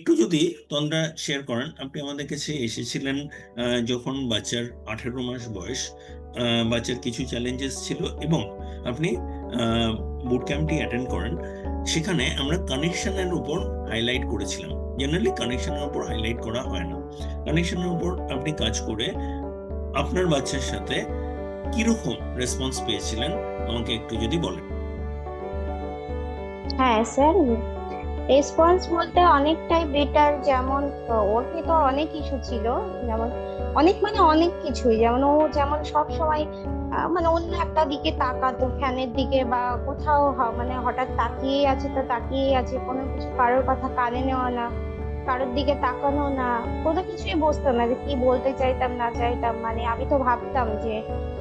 একটু যদি তন্দ্রা শেয়ার করেন, আপনি আমাদের কাছে এসেছিলেন যখন বাচ্চার আঠেরো মাস বয়স বাচ্চার কিছু চ্যালেঞ্জেস ছিল এবং আপনি বুট ক্যাম্পটি অ্যাটেন্ড করেন, সেখানে আমরা কানেকশনের উপর হাইলাইট করেছিলাম। জেনারেলি কানেকশনের উপর হাইলাইট করা হয় না। কানেকশনের উপর আপনি কাজ করে আপনার বাচ্চার সাথে কীরকম রেসপন্স পেয়েছিলেন, আমাকে একটু যদি বলেন। হ্যাঁ স্যার রেসপন্স বলতে অনেকটাই বেটার যেমন ওর তো অনেক কিছু ছিল, যেমন, অনেক মানে অনেক কিছুই, যেমন ও যেমন সব সময় মানে অন্য একটা দিকে তাকাতো, ফ্যানের দিকে বা কোথাও মানে হঠাৎ তাকিয়ে আছে তো তাকিয়ে আছে, কোনো কিছু কারোর কথা কানে নেওয়া না, কারোর দিকে তাকানো না, কোনো কিছুই বুঝতাম না যে কি বলতে চাইতাম, না চাইতাম মানে আমি তো ভাবতাম যে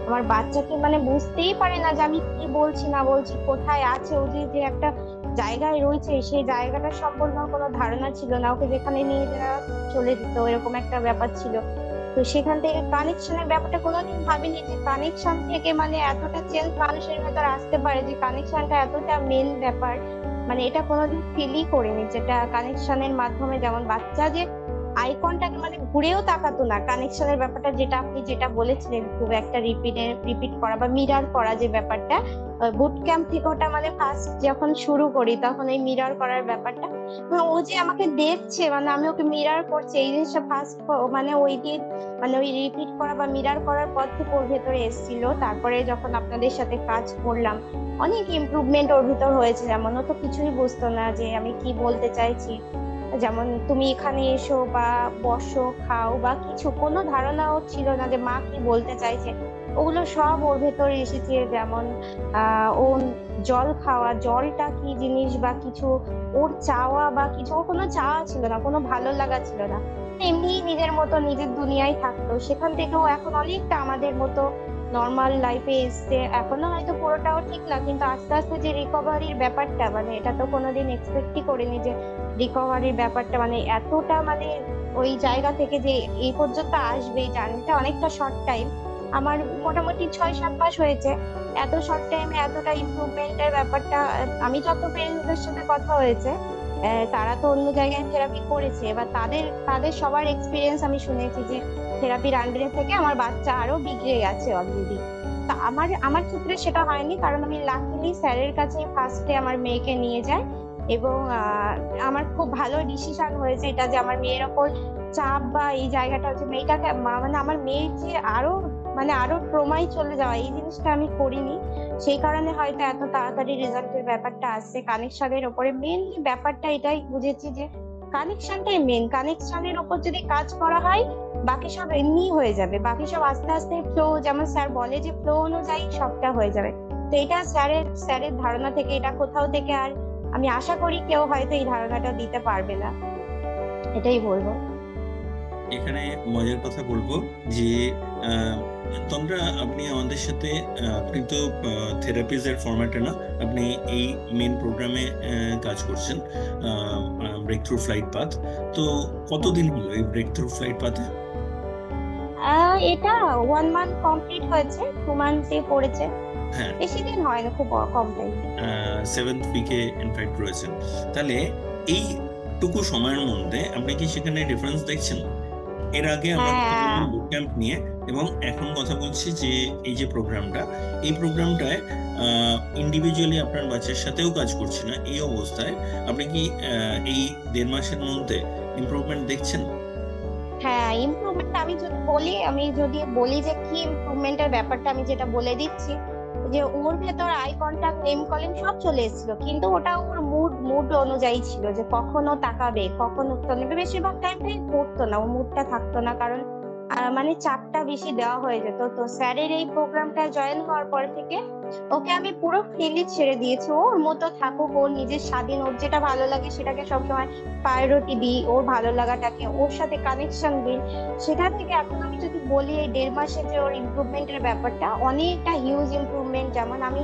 আমার বাচ্চাকে মানে বুঝতেই পারে না যে আমি কি বলছি, না বলছি, কোথায় আছে ও যে একটা জায়গায় রয়েছে, সেই জায়গাটা সম্পর্কে কোনো ধারণা ছিল না। ওকে যেখানে নিয়ে যাওয়া, চলে যেত, এরকম একটা ব্যাপার ছিল। তো সেখান থেকে কানেকশনের ব্যাপারটা কোনোদিন ভাবিনি যে কানেকশন থেকে মানে এতটা চেঞ্জ মানুষের ভেতর আসতে পারে যে কানেকশনটা এতটা মেন ব্যাপার। মানে এটা কোনোদিন ফিলই করিনি, যেটা কানেকশনের মাধ্যমে যেমন বাচ্চা যে আই মানে ঘুরেও তাকাতো না। কানেকশনের ব্যাপারটা যেটা আপনি যেটা বলেছিলেন, খুব একটা রিপিটে রিপিট করা বা মিরার করা যে ব্যাপারটা বুট ক্যাম্প থেকে ওটা মানে ফার্স্ট যখন শুরু করি, তখন এই মিরার করার ব্যাপারটা। মানে ও যে আমাকে দেখছে মানে আমি ওকে মিরার করছি, এই জিনিসটা ফার্স্ট মানে ওই দিন মানে ওই রিপিট করা বা মিরার করার পর থেকে ওর ভেতরে এসেছিল। তারপরে যখন আপনাদের সাথে কাজ করলাম, অনেক ইমপ্রুভমেন্ট ওর ভিতর হয়েছে। যেমন ও তো কিছুই বুঝতো না যে আমি কি বলতে চাইছি। যেমন তুমি এখানে এসো বা বসো, খাও বা কিছু, কোনো ধারণাও ছিল না যে মা কি বলতে চাইছে। ওগুলো সব ওর ভেতরে এসেছে, যেমন ও জল খাওয়া, জলটা কি জিনিস বা কিছু, ওর চাওয়া বা কিছু, ওর কোনো চাওয়া ছিল না, কোনো ভালো লাগা ছিল না। এমনি নিজের মতো নিজের দুনিয়ায় থাকতো। সেখান থেকেও এখন অনেকটা আমাদের মতো নর্মাল লাইফে এসছে। এখনও হয়তো পুরোটাও ঠিক না, কিন্তু আস্তে আস্তে যে রিকভারির ব্যাপারটা মানে এটা তো কোনোদিন এক্সপেক্টই করিনি যে রিকভারির ব্যাপারটা মানে এতটা মানে ওই জায়গা থেকে যে এই পর্যন্ত আসবে জার্নিটা অনেকটা শর্ট টাইম আমার মোটামুটি ছয় সাত মাস হয়েছে। এত শর্ট টাইমে এতটা ইমপ্রুভমেন্টের ব্যাপারটা, আমি যত পেরেন্টসদের সাথে কথা হয়েছে তারা তো অন্য জায়গায় থেরাপি করেছে, এবার তাদের তাদের সবার এক্সপিরিয়েন্স আমি শুনেছি যে থেরাপির আন্ডারে থেকে আমার বাচ্চা আরও বিগড়ে গেছে অলরেডি তা আমার আমার ক্ষেত্রে সেটা হয়নি, কারণ আমি লাকিলি স্যারের কাছে ফার্স্টে আমার মেয়েকে নিয়ে যাই এবং আমার খুব ভালো ডিসিশন হয়েছে এটা যে আমার মেয়ের ওপর চাপ বা এই জায়গাটা হচ্ছে মেয়েটাকে মানে আমার মেয়ের যে আরও মানে আরও ট্রমাই চলে যাওয়া, এই জিনিসটা আমি করিনি। সেই কারণে হয়তো এত তাড়াতাড়ি রেজাল্টের ব্যাপারটা আসছে। কানেকশনের ওপরে মেনলি ব্যাপারটা এটাই বুঝেছি যে কানেকশনটাই মেন কানেকশনের ওপর যদি কাজ করা হয়, বাকি সব এমনি হয়ে যাবে। বাকি সব আস্তে আস্তে ফ্লো যেমন স্যার বলে যে ফ্লো অনুযায়ী সবটা হয়ে যাবে। তো এটা স্যারের স্যারের ধারণা থেকে, এটা কোথাও থেকে আর আমি আশা করি কেউ হয়তো এই ধারণাটা দিতে পারবে না। এটাই বলব। এখানে মজার কথা বলব যে তন্দ্রা আপনি আমাদের সাথে আপনি তো থেরাপিজের ফরম্যাটে না আপনি এই মেন প্রোগ্রামে কাজ করছেন ব্রেক থ্রু ফ্লাইট পাথ তো কতদিন হলো এই ব্রেক থ্রু ফ্লাইট পাথে এটা ওয়ান মান্থ কমপ্লিট হয়েছে টু মান্থে পড়েছে। হ্যাঁ। বেশি দিন হয় না খুব কম টাইম সেভেন্থ উইকে ইনফ্যাক্ট রয়েছেন। তাহলে এইটুকু সময়ের মধ্যে আপনি কি সেখানে ডিফারেন্স দেখছেন? এর আগে আমরা ক্যাম্প নিয়ে এবং এখন কথা বলছি যে এই যে প্রোগ্রামটা, এই প্রোগ্রামটায় ইন্ডিভিজুয়ালি আপনার বাচ্চার সাথেও কাজ করছি না, এই অবস্থায় আপনি কি এই দেড় মাসের মধ্যে ইমপ্রুভমেন্ট দেখছেন? হ্যাঁ ইমপ্রুভমেন্ট আমি যদি বলি, আমি যদি বলি যে কি ইমপ্রুভমেন্টের ব্যাপারটা আমি যেটা বলে দিচ্ছি, যে ওর ভেতর আই কন্টাক্ট নেম কলিং সব চলে এসেছিল, কিন্তু ওটা ওর মুড মুড অনুযায়ী ছিল যে কখনো তাকাবে, কখনো উত্তর নেবে। বেশিরভাগ টাইমটাই পড়তো না ও মুডটা থাকতো না, কারণ মানে চাপটা বেশি দেওয়া হয়ে যেত। তো স্যারের এই প্রোগ্রামটা জয়েন হওয়ার পর থেকে ওকে আমি পুরো ফ্রিলি ছেড়ে দিয়েছি। ওর মতো থাকুক, ওর নিজের স্বাধীন, ওর যেটা ভালো লাগে সেটাকে সবসময় প্রায়োরিটি দিই, ওর ভালো লাগাটাকে, ওর সাথে কানেকশন দিই। সেটা থেকে এখন আমি যদি বলি এই দেড় মাসে যে ওর ইমপ্রুভমেন্টের ব্যাপারটা, অনেকটা হিউজ ইমপ্রুভমেন্ট যেমন আমি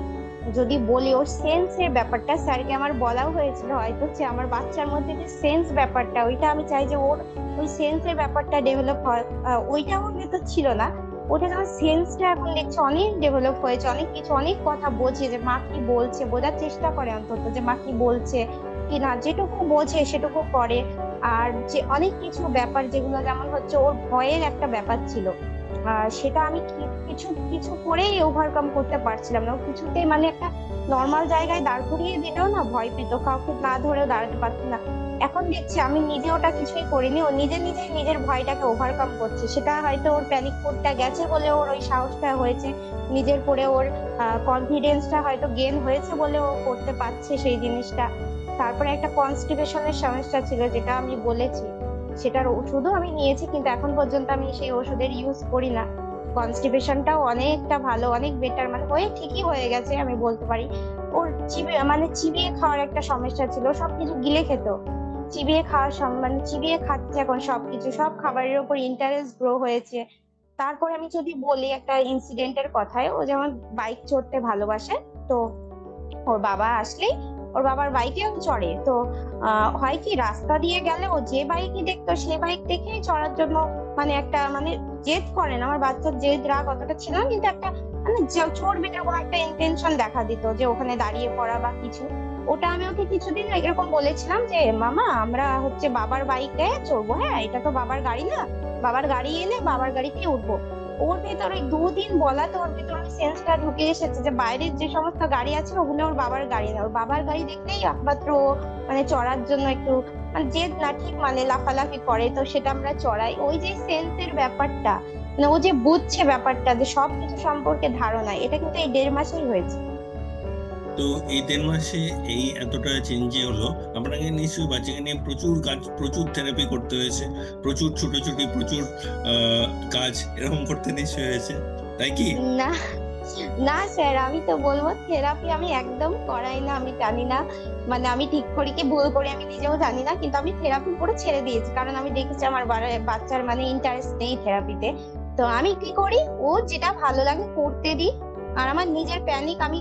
যদি বলি, ওর সেন্সের ব্যাপারটা স্যারকে আমার বলাও হয়েছিল। হয়তো যে আমার বাচ্চার মধ্যে যে সেন্স ব্যাপারটা, ওইটা আমি চাই যে ওর ওই সেন্সের ব্যাপারটা ডেভেলপ হয়। ওইটা ওর ভেতর ছিল না। ওটা যেমন সেন্সটা এখন দেখছি, অনেক ডেভেলপ হয়েছে, অনেক কিছু, অনেক কথা বোঝে যে মা কি বলছে, বোঝার চেষ্টা করে অন্তত যে মা কি বলছে কি কিনা, যেটুকু বোঝে সেটুকু করে। আর যে অনেক কিছু ব্যাপার যেগুলো যেমন হচ্ছে ওর ভয়ের একটা ব্যাপার ছিল। সেটা আমি কিছু কিছু করেই ওভারকাম করতে পারছিলাম না। ও কিছুতেই মানে একটা নর্মাল জায়গায় দাঁড় করিয়ে দিলেও না ভয় পেত, কাউকে না ধরেও দাঁড়াতে পারতো না। এখন দেখছি আমি নিজে ওটা কিছুই করিনি, ও নিজে নিজে নিজের ভয়টাকে ওভারকাম করছে। সেটা হয়তো ওর প্যানিক কোডটা গেছে বলে ওর ওই সাহসটা হয়েছে, নিজের পরে ওর কনফিডেন্সটা হয়তো গেন হয়েছে বলে ও করতে পারছে সেই জিনিসটা। তারপরে একটা কনস্টিপেশনের সমস্যা ছিল যেটা আমি বলেছি। সেটার ওষুধও আমি নিয়েছি, কিন্তু এখন পর্যন্ত আমি সেই ওষুধের ইউজ করি না। কনস্টিপেশনটাও অনেকটা ভালো, অনেক বেটার মানে হয়ে ঠিকই হয়ে গেছে আমি বলতে পারি। ওর চিবিয়ে মানে চিবিয়ে খাওয়ার একটা সমস্যা ছিল, সবকিছু গিলে খেত। চিবিয়ে খাওয়ার মানে চিবিয়ে খাচ্ছে এখন সবকিছু, সব খাবারের উপর ইন্টারেস্ট গ্রো হয়েছে। তারপরে আমি যদি বলি একটা ইনসিডেন্টের কথায়, ও যেমন বাইক চড়তে ভালোবাসে, তো ওর বাবা আসলেই ওর বাবার বাইকেও চড়ে। তো হয় কি রাস্তা দিয়ে গেলে ও যে বাইকই দেখতো, সে বাইক দেখেই চড়ার জন্য মানে একটা মানে জেদ করেন। আমার বাচ্চার জেদ, রাগ অতটা ছিল না, কিন্তু একটা মানে চড়বে কোনো একটা ইন্টেনশন দেখা দিত যে ওখানে দাঁড়িয়ে পড়া বা কিছু। ওটা আমি ওকে কিছুদিন এরকম বলেছিলাম যে, মামা, আমরা হচ্ছে বাবার বাইকে চড়বো হ্যাঁ? এটা তো বাবার গাড়ি না। বাবার গাড়ি এলে বাবার গাড়িতে উঠবো। ওর ভেতরে দুদিন বলাতে ওর ভেতরে সেন্সটা ঢুকে এসেছে যে বাইরের যে সমস্ত গাড়ি আছে, ওগুলো ওর বাবার গাড়ি না। ওর বাবার গাড়ি দেখলেই একমাত্র মানে চড়ার জন্য একটু মানে জেদ না, ঠিক মানে লাফালাফি করে। তো সেটা আমরা চড়াই। ওই যে সেন্সের ব্যাপারটা মানে ও যে বুঝছে ব্যাপারটা যে সব কিছু সম্পর্কে ধারণা এটা কিন্তু এই দেড় মাসেই হয়েছে। তো এই দেড় মাসে এই এতটা চেঞ্জে হলো। আপনাকে নিশ্চয়ই বাচ্চাকে নিয়ে প্রচুর কাজ, প্রচুর থেরাপি করতে হয়েছে। প্রচুর ছুটোছুটি, প্রচুর কাজ এরকম করতে নিশ্চয়ই হয়েছে। তাই কি? না না স্যার আমি তো বলব থেরাপি আমি একদম করাই না, আমি জানি না। মানে আমি ঠিক করি কি ভুল করি আমি নিজেও জানি না, কিন্তু আমি থেরাপি পুরো ছেড়ে দিয়েছি। কারণ আমি দেখেছি আমার বাচ্চার মানে ইন্টারেস্ট নেই থেরাপিতে তো আমি কি করি? ও যেটা ভালো লাগে করতে দিই। আর আমার নিজের প্যানিক আমি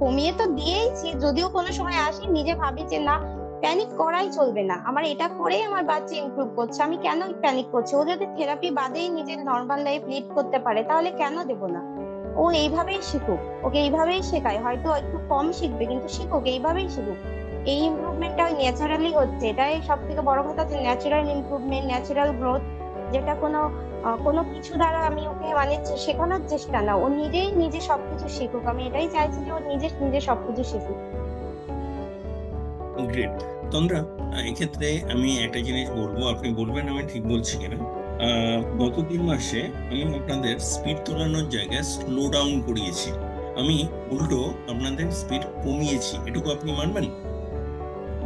কমিয়ে তো দিয়েইছি, যদিও কোনো সময় আসি, নিজে ভাবি যে না প্যানিক করাই চলবে না। আমার এটা করেই আমার বাচ্চা ইমপ্রুভ করছে। আমি কেন প্যানিক করছি? ও যদি থেরাপি বাদেই নিজের নর্মাল লাইফ লিড করতে পারে, তাহলে কেন দেবো না? ও এইভাবেই শিখুক। ওকে এইভাবেই শেখায়। হয়তো একটু কম শিখবে, কিন্তু শিখুক, এইভাবেই শিখুক। এই ইমপ্রুভমেন্টটা ন্যাচারালি হচ্ছে। এটাই সব থেকে বড় কথা যে ন্যাচারাল ইমপ্রুভমেন্ট ন্যাচারাল গ্রোথ যেটা কোনো কোনো কিছু দ্বারা আমি ওকে মানে শেখানোর চেষ্টা না, ও নিজেই নিজে সবকিছু শিখুক। আমি এটাই চাইছি যে ও নিজে নিজে সবকিছু শিখুক। গ্রেট তন্দ্রা এক্ষেত্রে আমি একটা জিনিস বলব, আপনি বলবেন, আমি ঠিক বলছি কিনা? গত তিন মাসে আমি আপনাদের স্পিড তোলানোর জায়গায় স্লো ডাউন করিয়েছি। আমি উল্টো আপনাদের স্পিড কমিয়েছি। এটুকু আপনি মানবেন?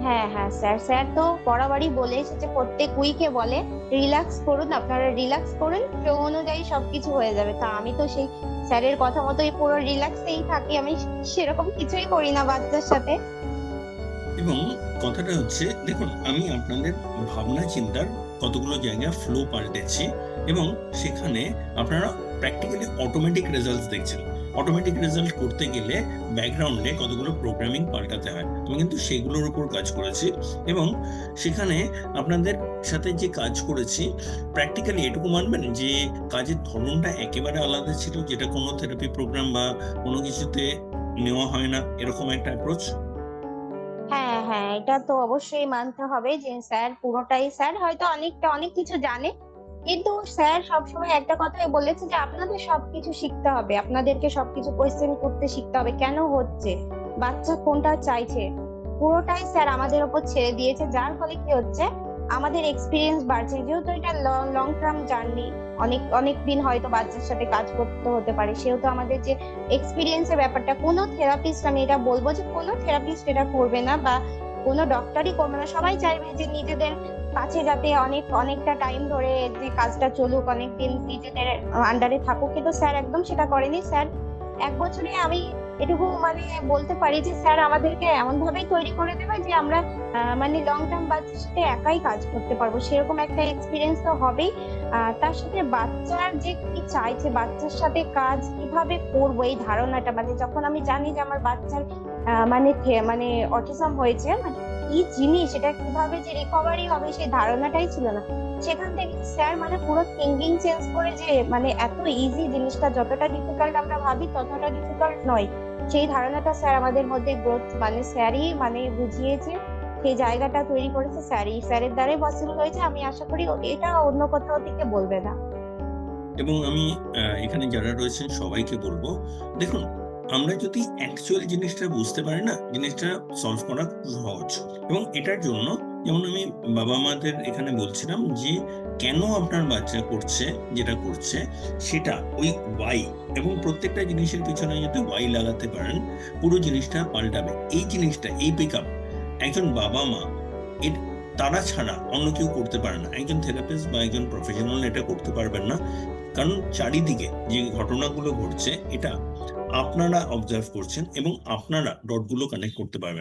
হ্যাঁ হ্যাঁ স্যার। স্যার তো বরাবরই বলে এসেছে, প্রত্যেক উইকে বলে রিল্যাক্স করুন, আপনারা রিল্যাক্স করুন ফ্লো অনুযায়ী সবকিছু হয়ে যাবে। তা আমি তো সেই স্যারের কথা মতোই পুরো রিল্যাক্সেই থাকি, আমি সেরকম কিছুই করি না বাচ্চার সাথে। এবং কথাটা হচ্ছে, দেখুন, আমি আপনাদের ভাবনা চিন্তার কতগুলো জায়গা ফ্লো পাল্টেছি এবং সেখানে আপনারা প্র্যাকটিক্যালি অটোমেটিক রেজাল্ট দেখছেন অটোমেটিক রেজাল্ট করতে গেলে ব্যাকগ্রাউন্ডে কতগুলো প্রোগ্রামিং পাল্টাতে হয়। আমি কিন্তু সেগুলোর উপর কাজ করেছি এবং সেখানে আপনাদের সাথে যে কাজ করেছি প্র্যাকটিক্যালি এটুকু মানবেন যে কাজের ধরনটা একেবারে আলাদা ছিল, যেটা কোনো থেরাপি প্রোগ্রাম বা কোনো কিছুতে নেওয়া হয় না, এরকম একটা অ্যাপ্রোচ হ্যাঁ হ্যাঁ এটা তো অবশ্যই মানতে হবে যে স্যার পুরোটাই, স্যার হয়তো অনেকটা অনেক কিছু জানে কিন্তু স্যার, সবসময় একটা কথাই বলেছে যে আপনাদের সবকিছু শিখতে হবে। আপনাদেরকে সবকিছু কোয়েশ্চেন করতে শিখতে হবে। কেন হচ্ছে? বাচ্চা কোনটা চাইছে? পুরোটাই স্যার আমাদের উপর ছেড়ে দিয়েছে। যার ফলে কি হচ্ছে? আমাদের এক্সপিরিয়েন্স বাড়ছে। যেহেতু এটা লং টার্ম জার্নি অনেক অনেক দিন হয়তো বাচ্চার সাথে কাজ করতে হতে পারে। সেহেতু আমাদের যে এক্সপিরিয়েন্সের ব্যাপারটা, কোনো থেরাপিস্ট আমি এটা বলব যে কোনো থেরাপিস্ট এটা করবে না বা কোনো ডক্টরই করবে না। সবাই চাইবে যে নিজেদের কাছে যাতে অনেক, অনেকটা টাইম ধরে যে কাজটা চলুক অনেক দিন নিজেদের আন্ডারে থাকুক। কিন্তু স্যার একদম সেটা করেনি। স্যার এক বছরে আমি এটুকু মানে বলতে পারি যে স্যার আমাদেরকে এমন ভাবেই তৈরি করে দেবে যে আমরা মানে লং টার্ম বাচ্চার সাথে একাই কাজ করতে পারব। সেরকম একটা এক্সপিরিয়েন্স তো হবেই। তার সাথে বাচ্চার যে কি চাইছে বাচ্চার সাথে কাজ কীভাবে করব, এই ধারণাটা মানে যখন আমি জানি যে আমার বাচ্চার মানে মানে অটিজম হয়েছে মানে কি জিনিস এটা কীভাবে যে রিকভারি হবে সেই ধারণাটাই ছিল না। সেখান থেকে স্যার মানে পুরো থিঙ্কিং চেঞ্জ করে যে মানে এত ইজি জিনিসটা, যতটা ডিফিকাল্ট আমরা ভাবি, ততটা ডিফিকাল্ট নয়। সেই ধারণাটা স্যার আমাদের মধ্যে গ্রোথ মানে স্যারই মানে বুঝিয়েছে, সেই জায়গাটা তৈরি করেছে স্যারই স্যারের দ্বারাই পসিবল হয়েছে, আমি আশা করি এটা অন্য কোথাও থেকে বলবে না। এবং আমি এখানে যারা রয়েছেন সবাইকে বলব, দেখুন আমরা যদি অ্যাকচুয়াল জিনিসটা বুঝতে পারি না, জিনিসটা সলভ করা সহজ। এবং এটার জন্য যেমন আমি বাবা মাদের এখানে বলছিলাম যে, কেন আপনার বাচ্চা করছে, যেটা করছে, সেটা ওই ওয়াই এবং প্রত্যেকটা জিনিসের পিছনে যদি ওয়াই লাগাতে পারেন, পুরো জিনিসটা পাল্টাবে। এই জিনিসটা, এই পিক আপ একজন বাবা মা, এর তারা ছাড়া অন্য কেউ করতে পারে না। একজন থেরাপিস্ট বা একজন প্রফেশনাল এটা করতে পারবেন না। কারণ চারিদিকে যে ঘটনাগুলো ঘটছে, এটা আপনারা অবজার্ভ করছেন এবং আপনারা ডটগুলো কানেক্ট করতে পারবেন।